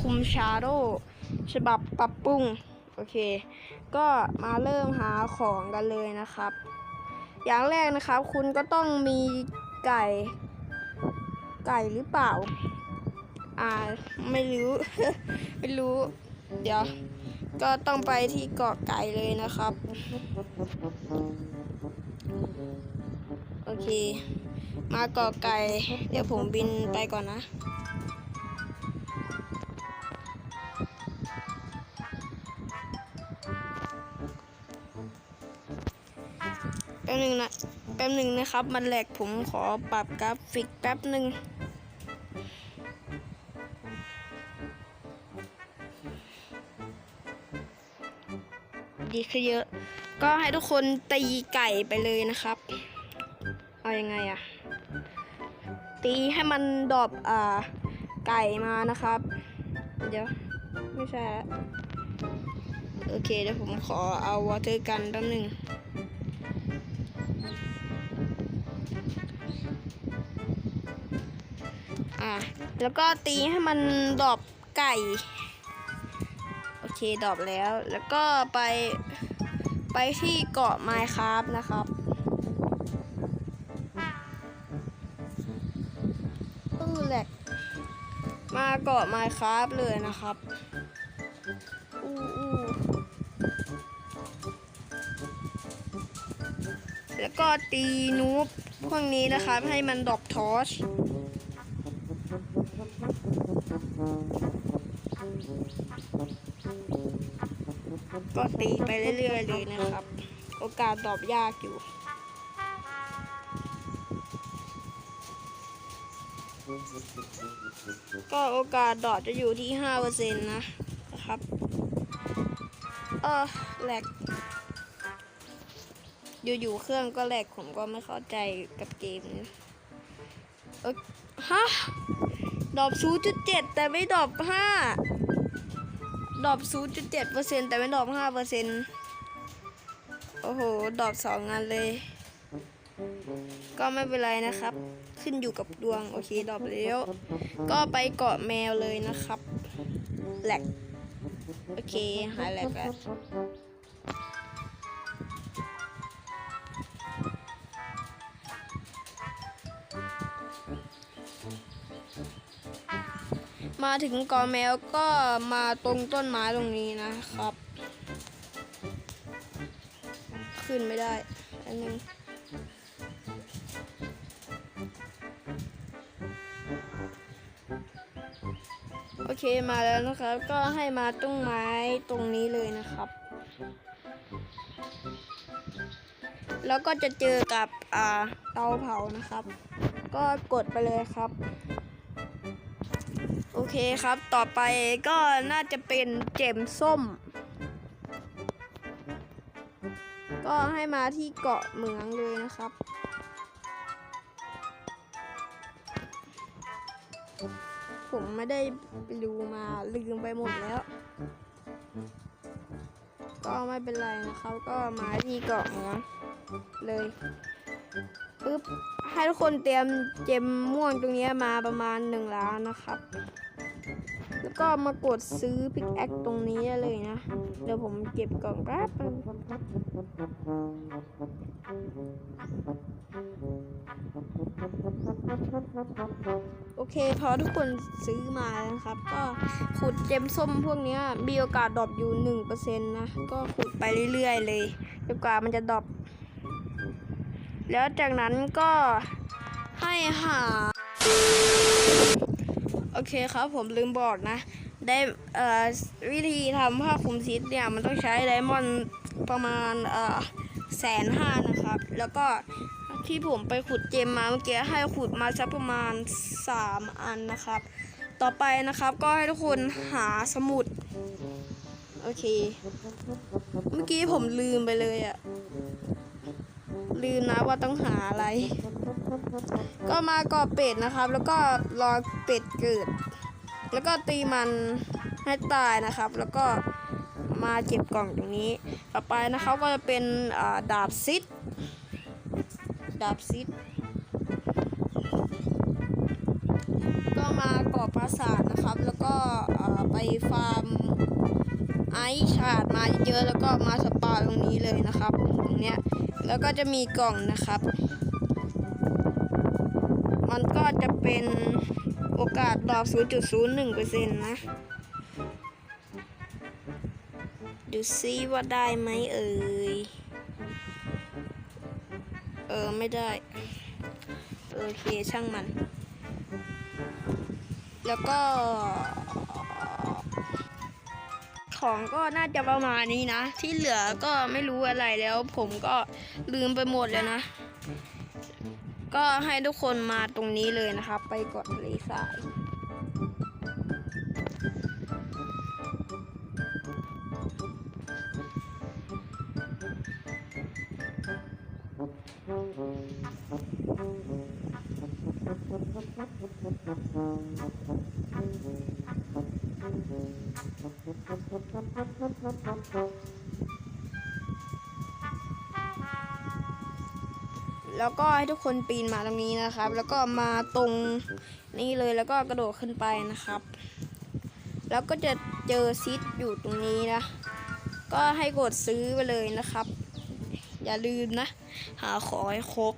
คุมชาโดฉบับปรับปรุง โอเค ก็มาเริ่มหาของกันเลยนะครับ อย่างแรกนะครับ คุณก็ต้องมีไก่ ไก่หรือเปล่า อ่า ไม่รู้ ไม่รู้ เดี๋ยว ก็ต้องไปที่เกาะไก่เลยนะครับ โอเค มาเกาะไก่ เดี๋ยวผมบินไปก่อนนะ ป๊บหนึ่งนะ แป๊บหนึ่งนะครับ มันแหลกผมขอปรับกราฟิกแป๊บหนึ่งดีขึ้นเยอะ ก็ให้ทุกคนตีไก่ไปเลยนะครับ เอาอยังไงอะตีให้มันดอปอ่าไก่มานะครับ เดี๋ยว ไม่ใช่ โอเคเดี๋ยวผมขอเอาวอเตอร์กันแป๊บหนึ่ง อะแล้วก็ตีให้มันดอปไก่ โอเคดอปแล้ว แล้วก็ไปไปที่เกาะไมค์ครับนะครับต้อแหลกมาเกาะไมค์ครับเลยนะครับอู้อู้แล้วก็ตีนูบพวกนี้นะครับ ให้มันดอปทอช ก็ตีไปเรื่อยๆเลยนะครับ โอกาสตอบยากอยู่ ก็โอกาสดอดจะอยู่ที่ห้าเปอร์เซ็นต์นะนะครับ เออแหลกอยู่ๆเครื่องก็แหลกผมก็ไม่เข้าใจกับเกมนี้เออฮะดอบศูจุดเจ็ดแต่ไม่ดอบห้า ดรอป0.7%แต่ไม่ดรอป5%โอ้โหดรอปสองงานเลย ก็ไม่เป็นไรนะครับ ขึ้นอยู่กับดวง โอเคดรอปแล้ว ก็ไปเกาะแมวเลยนะครับแหลกโอเค หายแหลกแล้ว มาถึงกอแมวก็มาตรงต้นไม้ตรงนี้นะครับ ขึ้นไม่ได้อันนึงโอเคมาแล้วนะครับ ก็ให้มาต้นไม้ตรงนี้เลยนะครับ แล้วก็จะเจอกับอ่าเตาเผานะครับ ก็กดไปเลยครับ โอเคครับ ต่อไปก็น่าจะเป็นเจมส้ม ก็ให้มาที่เกาะเหมืองเลยนะครับ ผมไม่ได้ไปดูมาลืมไปหมดแล้ว ก็ไม่เป็นไรนะครับ ก็มาที่เกาะเหมืองเลย ปึ๊บให้ทุกคนเตรียมเจมม่วงตรงนี้มาประมาณหนึ่งล้านนะครับ แล้วก็มากดซื้อพิกแอคตรงนี้เลยนะ เดี๋ยวผมเก็บกล่องแป๊บโอเค พอทุกคนซื้อมาแล้วครับ ก็ขุดเจมส้มพวกนี้มีโอกาสดรอปอยู่หนึ่งเปอร์เซ็นต์นะ ก็ขุดไปเรื่อยๆเลยจนกว่ามันจะดรอป แล้วจากนั้นก็ให้หา โอเคครับผมลืมบอกนะ ได้เอ่อวิธีทำผ้าคลุมซิดเนี่ย มันต้องใช้ไดมอนด์ประมาณเอ่อแสนห้านะครับ แล้วก็ที่ผมไปขุดเจมมาเมื่อกี้ให้ขุดมาสักประมาณ 3 อันนะครับ ต่อไปนะครับก็ให้ทุกคนหาสมุด โอเค เมื่อกี้ผมลืมไปเลยอะ ลืมนะว่าต้องหาอะไร ก็มาก่อเป็ดนะครับ แล้วก็รอเป็ดเกิด แล้วก็ตีมันให้ตายนะครับ แล้วก็มาเก็บกล่องตรงนี้ ต่อไปนะครับก็จะเป็นาดาบซิดดาบซิดก็มาก่อปราสาทนะครับ แล้วก็ไปฟาร์มไอชาดมาเยอะแล้วก็มาสปาตรงนี้เลยนะครับ ตรงเนี้ย แล้วก็จะมีกล่องนะครับ มันก็จะเป็นโอกาสดอก 0.01%นะดูซิว่าได้ไหมเอ่ย เออ ไม่ได้ โอเค ช่างมัน แล้วก็ ของก็น่าจะประมาณนี้นะ ที่เหลือก็ไม่รู้อะไรแล้ว ผมก็ลืมไปหมดแล้วนะ ก็ให้ทุกคนมาตรงนี้เลยนะครับ ไปเกาะทะเลทราย แล้วก็ให้ทุกคนปีนมาตรงนี้นะครับ แล้วก็มาตรงนี้เลยแล้วก็กระโดดขึ้นไปนะครับ แล้วก็จะเจอซิดอยู่ตรงนี้นะ ก็ให้กดซื้อไปเลยนะครับ อย่าลืมนะ หาขอให้ครบ